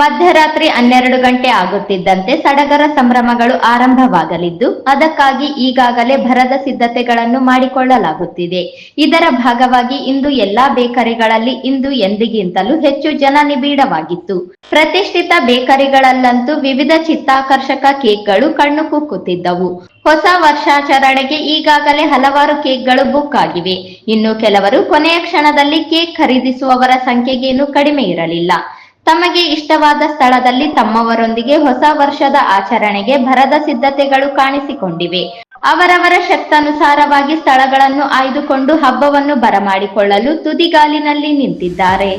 ಮಧ್ಯರಾತ್ರಿ ಹನ್ನೆರಡು ಗಂಟೆ ಆಗುತ್ತಿದ್ದಂತೆ ಸಡಗರ ಸಂಭ್ರಮಗಳು ಆರಂಭವಾಗಲಿದ್ದು, ಅದಕ್ಕಾಗಿ ಈಗಾಗಲೇ ಭರದ ಸಿದ್ಧತೆಗಳನ್ನು ಮಾಡಿಕೊಳ್ಳಲಾಗುತ್ತಿದೆ. ಇದರ ಭಾಗವಾಗಿ ಇಂದು ಎಲ್ಲಾ ಬೇಕರಿಗಳಲ್ಲಿ ಇಂದು ಎಂದಿಗಿಂತಲೂ ಹೆಚ್ಚು ಜನ ನಿಬಿಡವಾಗಿತ್ತು. ಪ್ರತಿಷ್ಠಿತ ಬೇಕರಿಗಳಲ್ಲಂತೂ ವಿವಿಧ ಚಿತ್ತಾಕರ್ಷಕ ಕೇಕ್ಗಳು ಕಣ್ಣು ಕುಕ್ಕುತ್ತಿದ್ದವು. ಹೊಸ ವರ್ಷಾಚರಣೆಗೆ ಈಗಾಗಲೇ ಹಲವಾರು ಕೇಕ್ಗಳು ಬುಕ್ ಆಗಿವೆ. ಇನ್ನು ಕೆಲವರು ಕೊನೆಯ ಕ್ಷಣದಲ್ಲಿ ಕೇಕ್ ಖರೀದಿಸುವವರ ಸಂಖ್ಯೆಗೇನು ಕಡಿಮೆ ಇರಲಿಲ್ಲ. ತಮಗೆ ಇಷ್ಟವಾದ ಸ್ಥಳದಲ್ಲಿ ತಮ್ಮವರೊಂದಿಗೆ ಹೊಸ ವರ್ಷದ ಆಚರಣೆಗೆ ಭರದ ಸಿದ್ಧತೆಗಳು ಕಾಣಿಸಿಕೊಂಡಿವೆ. ಅವರವರ ಶಕ್ತಾನುಸಾರವಾಗಿ ಸ್ಥಳಗಳನ್ನು ಆಯ್ದುಕೊಂಡು ಹಬ್ಬವನ್ನು ಬರಮಾಡಿಕೊಳ್ಳಲು ತುದಿಗಾಲಿನಲ್ಲಿ ನಿಂತಿದ್ದಾರೆ.